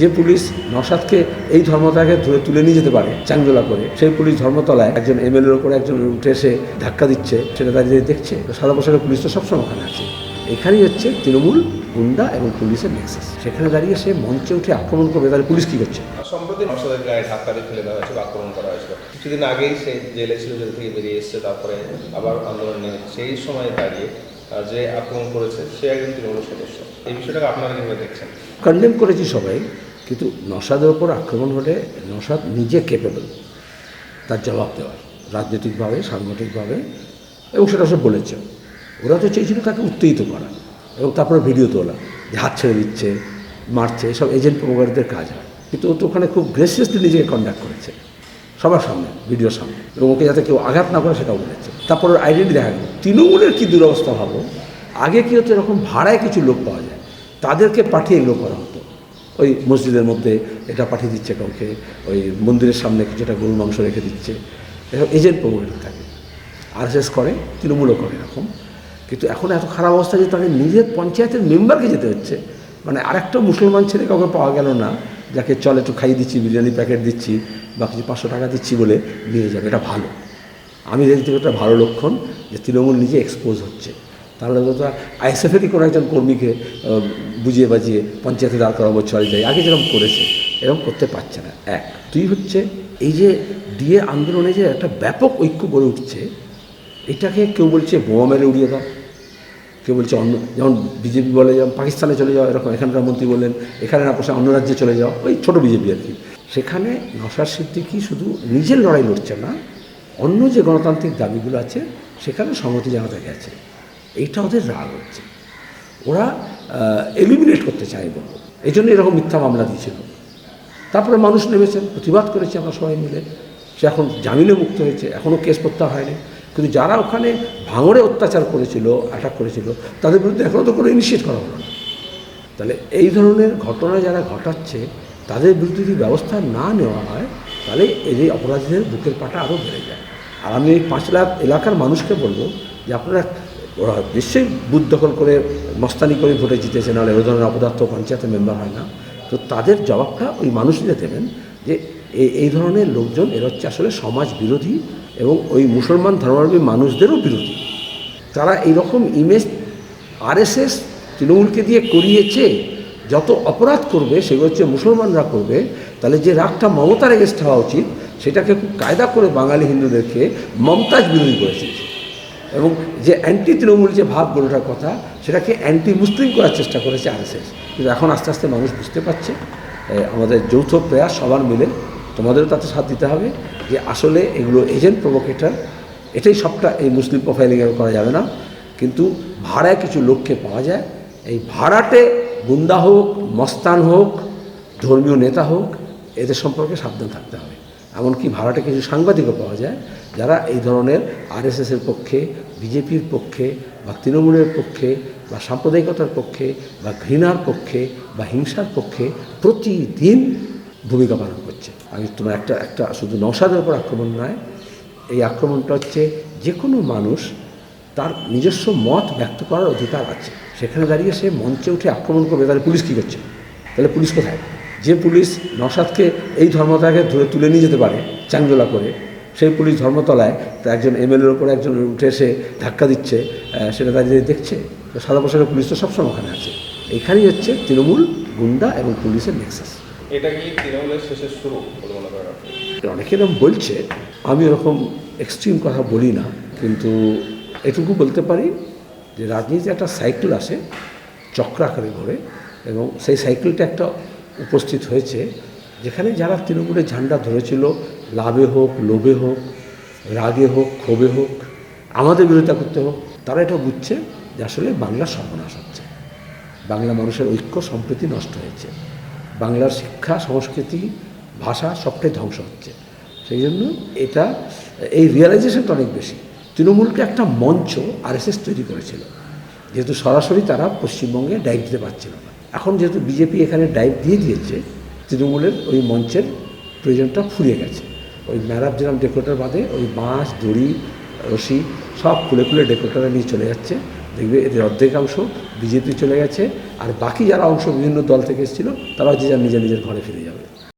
যে পুলিশ নসাদকে এই ধর্মতলাকে ধরে তুলে নিয়ে যেতে পারে চাংদোলা করে সেই পুলিশ ধর্মতলায় একজন এমএলএর ওপরে একজন উঠে এসে ধাক্কা দিচ্ছে সেটা দাঁড়িয়ে দেখছে। সাদা পোশাকের পুলিশ তো সবসময় ওখানে আছে। এখানেই হচ্ছে তৃণমূল গুন্ডা এবং পুলিশের নেক্সাস সেখানে দাঁড়িয়ে সে মঞ্চে উঠে আক্রমণ করবে তাহলে পুলিশ কী করছে? সম্প্রতি নর্সাদের গায়ে ধাক্কা দিয়ে ফেলে দেওয়া হয়েছিল আক্রমণ করা হয়েছিল। কিছুদিন আগেই সে জেলে ছিল জেল থেকে বেরিয়ে এসছে তারপরে আবার আন্দোলন সেই সময় দাঁড়িয়ে যে আক্রমণ করেছে সে একজন তৃণমূল সদস্য। এই বিষয়টাকে আপনারা কীভাবে দেখছেন? কন্ডেম করেছি সবাই। কিন্তু নসাদের ওপর আক্রমণ হলে নসাদ নিজে কেপেবল তার জবাব দেওয়ার, রাজনৈতিকভাবে, সাংগঠনিকভাবে, এবং সেটা সব বলেছে। ওরা তো চেয়েছিল তাকে উত্তেজিত করা এবং তারপরে ভিডিও তোলা, যে হাত ছেড়ে দিচ্ছে, মারছে, সব এজেন্ট প্রমোটারদের কাজ হয়। কিন্তু ও তো ওখানে খুব গ্রেসিয়াসলি নিজেকে কন্ডাক্ট করেছে, সবার সামনে ভিডিওর সামনে, এবং ওকে যাতে কেউ আঘাত না করে সেটাও বলেছে। তারপর আইডেন্টি দেখা গেল। তৃণমূলের কী দুরবস্থা ভাবো? আগে কি হতো এরকম ভাড়ায় কিছু লোক পাওয়া যায়? তাদেরকে পাঠিয়ে এগুলো করা হতো। ওই মসজিদের মধ্যে এটা পাঠিয়ে দিচ্ছে কাউকে, ওই মন্দিরের সামনে কিছুটা গরুর মাংস রেখে দিচ্ছে। এরকম এজেন্ট প্রমোটার থাকে। আরএসএস করে, তৃণমূলও করে এরকম। কিন্তু এখন এত খারাপ অবস্থা যে তাদের নিজের পঞ্চায়েতের মেম্বারকে যেতে হচ্ছে। মানে আরেকটা মুসলমান ছেলে কাউকে পাওয়া গেল না, যাকে চল একটু খাইয়ে দিচ্ছি, বিরিয়ানি প্যাকেট দিচ্ছি বা কিছু পাঁচশো টাকা দিচ্ছি বলে নিয়ে যাবে। এটা ভালো। আমি দেখতে একটা ভালো লক্ষণ যে তৃণমূল নিজে এক্সপোজ হচ্ছে। তাহলে তো আইএসএফেরই কোনো একজন কর্মীকে বুঝিয়ে বাজিয়ে পঞ্চায়েতে দাঁড় করাবো, চল যায় আগে যেরকম করেছে, এরকম করতে পারছে না। এক, দুই হচ্ছে, এই যে ডিএ আন্দোলনে যে একটা ব্যাপক ঐক্য গড়ে উঠছে, এটাকে কেউ বলছে বোমা মেরে উড়িয়ে দাও। কেউ বলছে অন্য, যেমন বিজেপি বলে, যেমন পাকিস্তানে চলে যাও, এরকম এখানকার মন্ত্রী বললেন, এখানে না পোষা অন্য রাজ্যে চলে যাও, ওই ছোটো বিজেপি আর কি। সেখানে নসার সিদ্দিকি শুধু নিজের লড়াই লড়ছে না, অন্য যে গণতান্ত্রিক দাবিগুলো আছে, সেখানে সম্মতি জানাতে গেছে। এইটা ওদের রাগ হচ্ছে। ওরা এলিমিনেট করতে চায় বলব এই জন্য এরকম মিথ্যা মামলা দিয়েছিল। তারপরে মানুষ নেমেছেন প্রতিবাদ করেছে আমরা সবাই মিলে। সে এখন জামিনে মুক্ত হয়েছে এখনও কেস করতে হয়নি। কিন্তু যারা ওখানে ভাঙড়ে অত্যাচার করেছিল অ্যাটাক করেছিল, তাদের বিরুদ্ধে এখনও তো কোনো ইনিশিয়েট করা হলো না। তাহলে এই ধরনের ঘটনা যারা ঘটাচ্ছে, তাদের বিরুদ্ধে যদি ব্যবস্থা না নেওয়া হয়, তাহলে এই অপরাধীদের বুকের পাটা আরও বেড়ে যায়। আর আমি এই পাঁচ লাখ এলাকার মানুষকে বলব যে আপনারা ওরা নিশ্চয়ই বুথ দখল করে, মস্তানি করে ভোটে জিতেছে, নাহলে ওই ধরনের অপদার্থ পঞ্চায়েতের মেম্বার হয় না। তো তাদের জবাবটা ওই মানুষদের দেবেন যে এই এই ধরনের লোকজন এরা হচ্ছে আসলে সমাজ বিরোধী এবং ওই মুসলমান ধর্মাবলম্বী মানুষদেরও বিরোধী। তারা এইরকম ইমেজ আরএসএস তৃণমূলকে দিয়ে করিয়েছে, যত অপরাধ করবে, সেগুলো হচ্ছে মুসলমানরা করবে, তাহলে যে রাগটা মমতার এগেস্ট হওয়া উচিত, সেটাকে খুব কায়দা করে বাঙালি হিন্দুদেরকে মমতাজ বিরোধী করেছে এবং যে অ্যান্টি তৃণমূল যে ভাব গড়ে কথা, সেটাকে অ্যান্টি মুসলিম করার চেষ্টা করেছে আরএসএস কিন্তু এখন আস্তে আস্তে মানুষ বুঝতে পারছে আমাদের যৌথ প্রয়াস সবার মিলে তোমাদেরও তাতে সাথ দিতে হবে যে আসলে এগুলো এজেন্ট প্রভোকেটার এটাই সবটা এই মুসলিম প্রোফাইলিংয়ে করা যাবে না। কিন্তু ভাড়ায় কিছু লোককে পাওয়া যায়। এই ভাড়াটে গুন্ডা হোক, মস্তান হোক, ধর্মীয় নেতা হোক, এদের সম্পর্কে সাবধান থাকতে হবে। এমনকি ভাড়াটে কিছু সাংবাদিকও পাওয়া যায় যারা এই ধরনের আরএসএসের পক্ষে, বিজেপির পক্ষে বা তৃণমূলের পক্ষে বা সাম্প্রদায়িকতার পক্ষে বা ঘৃণার পক্ষে বা হিংসার পক্ষে প্রতিদিন ভূমিকা পালন করছে। আমি তোমার একটা একটা শুধু নৌসাদের উপর আক্রমণ নয়, এই আক্রমণটা হচ্ছে যে কোনো মানুষ তার নিজস্ব মত ব্যক্ত করার অধিকার আছে। সেখানে দাঁড়িয়ে সে মঞ্চে উঠে আক্রমণ করবে, তাহলে পুলিশ কী করছে? তাহলে পুলিশ কোথায়? যে পুলিশ নসাদকে এই ধর্মতলাকে ধরে তুলে নিয়ে যেতে পারে চাংদোলা করে সেই পুলিশ ধর্মতলায় তা একজন এমএলএর ওপর একজন উঠে এসে ধাক্কা দিচ্ছে সেটা দাঁড়িয়ে দেখছে তো সাদা পোশাকের পুলিশ তো সবসময় ওখানে আছে। এখানেই হচ্ছে তৃণমূল গুন্ডা এবং পুলিশের নেক্সাস এটা কি তৃণমূলের শেষের শুরু অনেকে এরকম বলছে আমি ওরকম এক্সট্রিম কথা বলি না কিন্তু এটুকু বলতে পারি যে রাজনীতিতে একটা সাইকেল আসে চক্রাকারে ঘোরে এবং সেই সাইকেলটা একটা উপস্থিত হয়েছে, যেখানে যারা তৃণমূলের ঝান্ডা ধরেছিল, লাভে হোক, লোভে হোক, রাগে হোক, ক্ষোভে হোক, আমাদের বিরোধিতা করতে হোক, তারা এটা বুঝছে যে আসলে বাংলার সর্বনাশ হচ্ছে। বাংলা মানুষের ঐক্য সম্প্রীতি নষ্ট হয়েছে। বাংলার শিক্ষা, সংস্কৃতি, ভাষা সবটাই ধ্বংস হচ্ছে। সেই জন্য এটা, এই রিয়েলাইজেশনটা অনেক বেশি। তৃণমূলকে একটা মঞ্চ আরএসএস তৈরি করেছিল। যেহেতু সরাসরি তারা পশ্চিমবঙ্গে ডাইভ দিতে পারছিল না। এখন যেহেতু বিজেপি এখানে ডাইভ দিয়ে দিয়েছে, তৃণমূলের ওই মঞ্চের প্রয়োজনটা ফুরিয়ে গেছে। ওই ম্যারাপ যেরকম ডেকোরেটার বাদে ওই বাঁশ, দড়ি, রশি, সব খুলে খুলে ডেকোরেটারে নিয়ে চলে যাচ্ছে। দেখবে এদের অর্ধেক অংশ বিজেপি চলে গেছে, আর বাকি যারা অংশ বিভিন্ন দল থেকে এসেছিল, তারা যে যার নিজের নিজের ঘরে ফিরে যাবে।